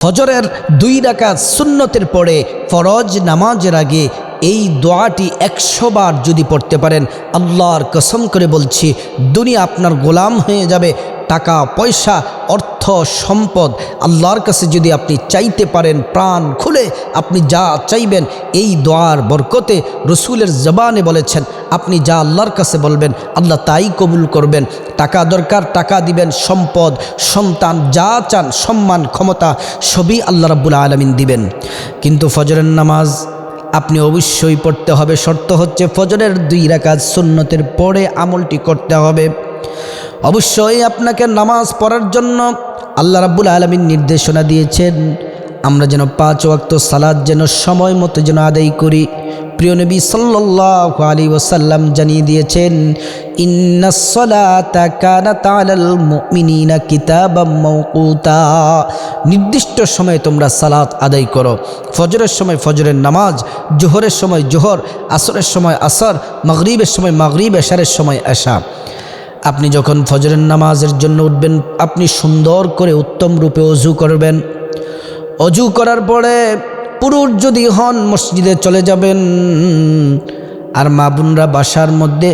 ফজরের দুই রাকাত সুন্নতের পরে ফরজ নামাজের আগে এই দোয়াটি একশো বার যদি পড়তে পারেন, আল্লাহর কসম করে বলছি, দুনিয়া আপনার গোলাম হয়ে যাবে, টাকা, পয়সা, অর্থ, সম্পদ, আল্লাহর কাছে যদি আপনি চাইতে পারেন, প্রাণ খুলে আপনি যা চাইবেন, এই দোয়ার বরকতে রসুলের জবানে বলেছেন, আপনি যা আল্লাহর কাছে বলবেন, আল্লাহ তাই কবুল করবেন, টাকা দরকার, টাকা দিবেন, সম্পদ, সন্তান, যা চান, সম্মান, ক্ষমতা, সবই আল্লাহ রাব্বুল আলমিন দিবেন। কিন্তু ফজরের নামাজ আপনি অবশ্যই পড়তে হবে। শর্ত হচ্ছে ফজরের দুই রাকাত সুন্নতের পরে আমলটি করতে হবে। অবশ্যই আপনাকে নামাজ পড়ার জন্য আল্লাহ রাব্বুল আলমীর নির্দেশনা দিয়েছেন, আমরা যেন পাঁচ ওয়াক্ত সালাদ যেন সময় মতো যেন আদায় করি। প্রিয় নবী সাল্লাহ আলী ওসাল্লাম জানিয়ে দিয়েছেন নির্দিষ্ট সময়ে তোমরা সালাত আদায় করো। ফজরের সময় ফজরের নামাজ, জোহরের সময় জোহর, আসরের সময় আসর, মাগরিবের সময় মাগরিব, এশারের সময় এশা। আপনি যখন ফজরের নামাজের জন্য উঠবেন, আপনি সুন্দর করে উত্তম রূপে অজু করবেন। অজু করার পরে পুরুষ যদি হন, মসজিদে চলে যাবেন। আর মা বোনরা বাসার মধ্যে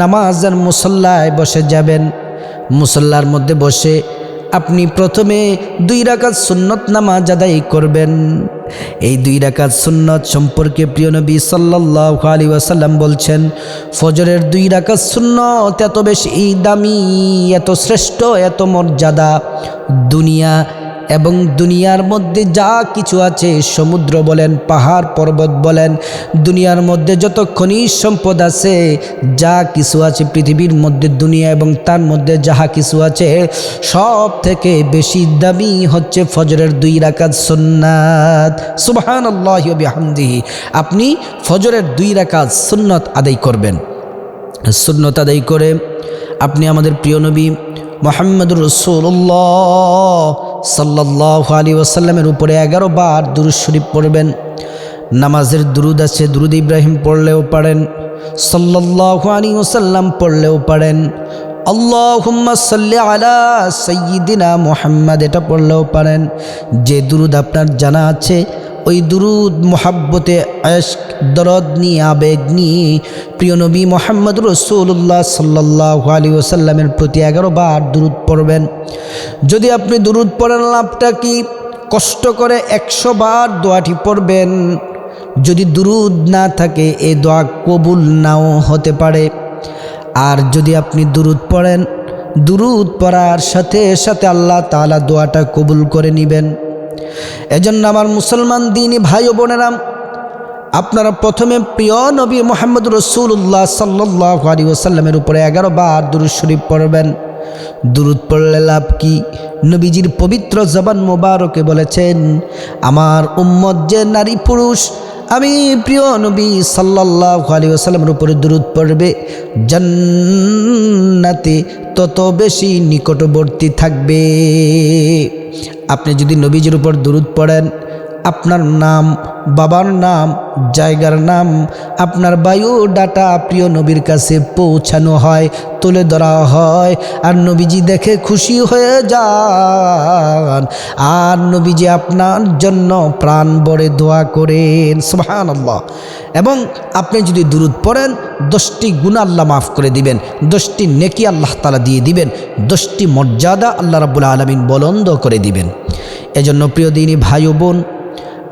নামাজের মুসল্লায় বসে যাবেন। মুসল্লার মধ্যে বসে আপনি প্রথমে দুই রাকাত সুন্নত নামাজ আদায় করবেন। এই দুই রাকাত সুন্নত সম্পর্কে প্রিয় নবী সাল্লাহ আলী ওয়াসাল্লাম বলছেন, ফজরের দুই রাকাত সুন্নত এত বেশি দামি, এত শ্রেষ্ঠ, এত মর্যাদা। দুনিয়া এবং দুনিয়ার মধ্যে যা কিছু আছে, সমুদ্র বলেন, পাহাড় পর্বত বলেন, দুনিয়ার মধ্যে যত খনিজ সম্পদ আছে, যা কিছু আছে পৃথিবীর মধ্যে, দুনিয়া এবং তার মধ্যে যাহা কিছু আছে সব থেকে বেশি দামি হচ্ছে ফজরের দুই রাকাত সুন্নাত। সুবাহান আল্লাহামদিহি আপনি ফজরের দুই রাকাত সুন্নত আদায় করবেন। সুন্নত আদায় করে আপনি আমাদের প্রিয় নবী মোহাম্মদুর রসুল্লাহ সাল্লাহ আলী ওসাল্লামের উপরে এগারো বার দুরুদ শরীফ পড়বেন। নামাজের দুরুদ আছে, দুরুদ ইব্রাহিম পড়লেও পারেন। সাল্লাহ আলী ওসাল্লাম পড়লেও পারেন। আল্লাহুম্মা সাল্লি আলা সৈয়দিনা মোহাম্মদ। এটা পড়লেও পারেন। যে দুরুদ আপনার জানা আছে, ওই দুরুদ, মোহাব্বতে দরদ নিয়ে, আবেগ নিয়ে প্রিয় নবী মোহাম্মদ রসুল্লাহ সাল্লাহ আলী ওসাল্লামের প্রতি এগারো বার দুরুদ পড়বেন। যদি আপনি দুরুদ পড়েন লাভটা কি? কষ্ট করে একশো বার দোয়াটি পড়বেন। যদি দুরুদ না থাকে এই দোয়া কবুল নাও হতে পারে। আর যদি আপনি দুরুদ পড়েন, দুরুদ পড়ার সাথে সাথে আল্লাহ তালা দোয়াটা কবুল করে নেবেন। এজন্য আমার মুসলমান দিনী ভাই ও বোনেরাম আপনারা প্রথমে প্রিয় নবী মোহাম্মদ রসুল্লাহ সাল্লাহ আলী ওসাল্লামের উপরে এগারো বার দুরুদ শরীফ পড়বেন। দুরুদ পড়লে লাভ কি? নবীজির পবিত্র জবান মোবারকে বলেছেন, আমার উম্মত যে নারী পুরুষ আমি প্রিয় নবী সাল্লাহ আলী আসালামের উপরে দূরত পড়বে। জান্নাতে তত বেশি নিকটবর্তী থাকবে। আপনি যদি নবীজির উপর দূরত পড়েন আপনার নাম, বাবার নাম, জায়গার নাম, আপনার বায়ু, ডাটা প্রিয় নবীর কাছে পৌঁছানো হয়, তুলে ধরা হয়। আর নবীজি দেখে খুশি হয়ে যান। আর নবীজি আপনার জন্য প্রাণ বড়ে দোয়া করেন। সুহান আল্লাহ এবং আপনি যদি দূরত পড়েন, দশটি গুণ আল্লাহ মাফ করে দিবেন। দশটি নেকি আল্লাহ তালা দিয়ে দিবেন। দশটি মর্যাদা আল্লাহ রাবুল আলমিন বলন্দ করে দিবেন। এজন্য প্রিয় দিনী ভাই বোন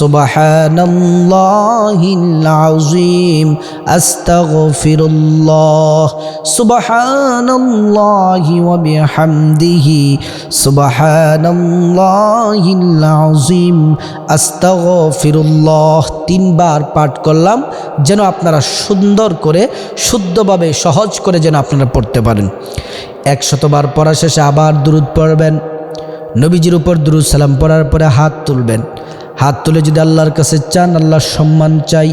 সুবাহানাল্লাহিল আযীম আস্তাগফিরুল্লাহ, সুবাহানাল্লাহি ওয়া তিনবার পাঠ করলাম, যেন আপনারা সুন্দর করে, শুদ্ধভাবে, সহজ করে যেন আপনারা পড়তে পারেন। একশতবার পড়া শেষে আবার দুরুদ পড়বেন, নবীজির উপর দুরুদ সালাম পড়ার পরে হাত তুলবেন। হাত তুলে যদি আল্লাহর কাছে চান, আল্লাহর সম্মান চাই।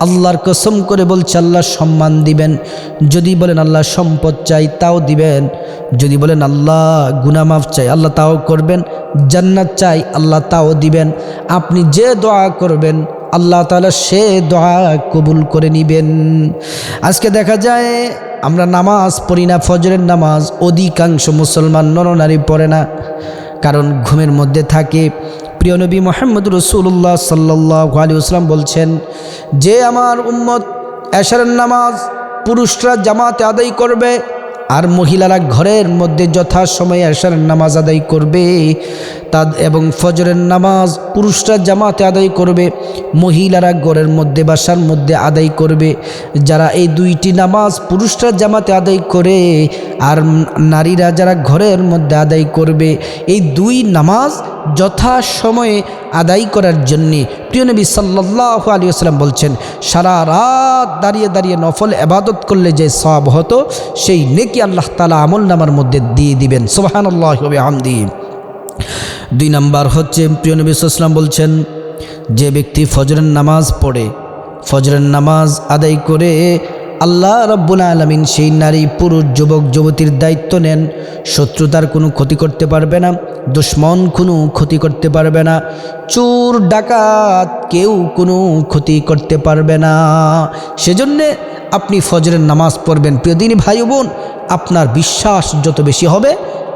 আল্লাহর কসম করে বলছে আল্লাহ সম্মান দিবেন। যদি বলেন আল্লাহ সম্পদ চাই, তাও দিবেন। যদি বলেন আল্লাহ গুনামাফ চাই, আল্লাহ তাও করবেন। জান্নাত চাই, আল্লাহ তাও দিবেন। আপনি যে দোয়া করবেন, আল্লাহ তাআলা সে দোয়া কবুল করে নিবেন। আজকে দেখা যায়, আমরা নামাজ পড়ি না, ফজরের নামাজ। অধিকাংশ মুসলমান নরনারী পড়ে না, কারণ ঘুমের মধ্যে থাকে। প্রিয় নবী মোহাম্মদ রসুল্লাহ সাল্লাহ আলী আসলাম বলছেন, যে আমার উম্মত এশারের নামাজ পুরুষরা জামাতে আদায় করবে আর মহিলারা ঘরের মধ্যে যথাসময়ে এশারের নামাজ আদায় করবে তা এবং ফজরের নামাজ পুরুষরা জামাতে আদায় করবে, মহিলারা ঘরের মধ্যে বাসার মধ্যে আদায় করবে। যারা এই দুইটি নামাজ পুরুষরা জামাতে আদায় করে আর নারীরা যারা ঘরের মধ্যে আদায় করবে, এই দুই নামাজ যথা সময়ে আদায় করার জন্যে প্রিয় নবী সাল্লাহ আলী আসসালাম বলছেন, সারা রাত দাঁড়িয়ে দাঁড়িয়ে নফল এবাদত করলে যে সব হতো, সেই নেকি আল্লাহ তালা আমল নামার মধ্যে দিয়ে দিবেন। সোহান আল্লাহ আমদি দুই নাম্বার হচ্ছে, প্রিয় নবী সাল্লাম বলছেন, যে ব্যক্তি ফজরের নামাজ পড়ে, ফজরের নামাজ আদায় করে আল্লাহ রব্বুল আলমিন সেই নারী, পুরুষ, যুবক, যুবতীর দায়িত্ব নেন শত্রুতার কোনো ক্ষতি করতে পারবে না, দুশ্মন কোনো ক্ষতি করতে পারবে না, চোর, ডাকাত কেউ কোনো ক্ষতি করতে পারবে না। সেজন্যে আপনি ফজরের নামাজ পড়বেন। প্রিয় দিনী ভাই বোন, আপনার বিশ্বাস যত বেশি হবে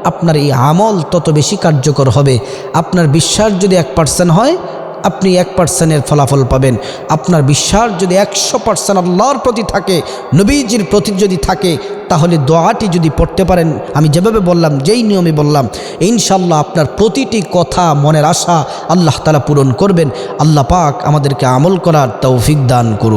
আপনার এই আমল তত বেশি কার্যকর হবে। আপনার বিশ্বাস যদি এক পার্সেন্ট হয়, আপনি এক পার্সেন্টের ফলাফল পাবেন। আপনার বিশ্বাস যদি একশো পার্সেন্ট আল্লাহর প্রতি থাকে, নবীজির প্রতি যদি থাকে, তাহলে দোয়াটি যদি পড়তে পারেন, আমি যেভাবে বললাম, যেই নিয়মে বললাম ইনশাল্লাহ আপনার প্রতিটি কথা মনের আশা আল্লাহ তালা পূরণ করবেন। আল্লাহ পাক আমাদেরকে আমল করার তৌফিক দান করুন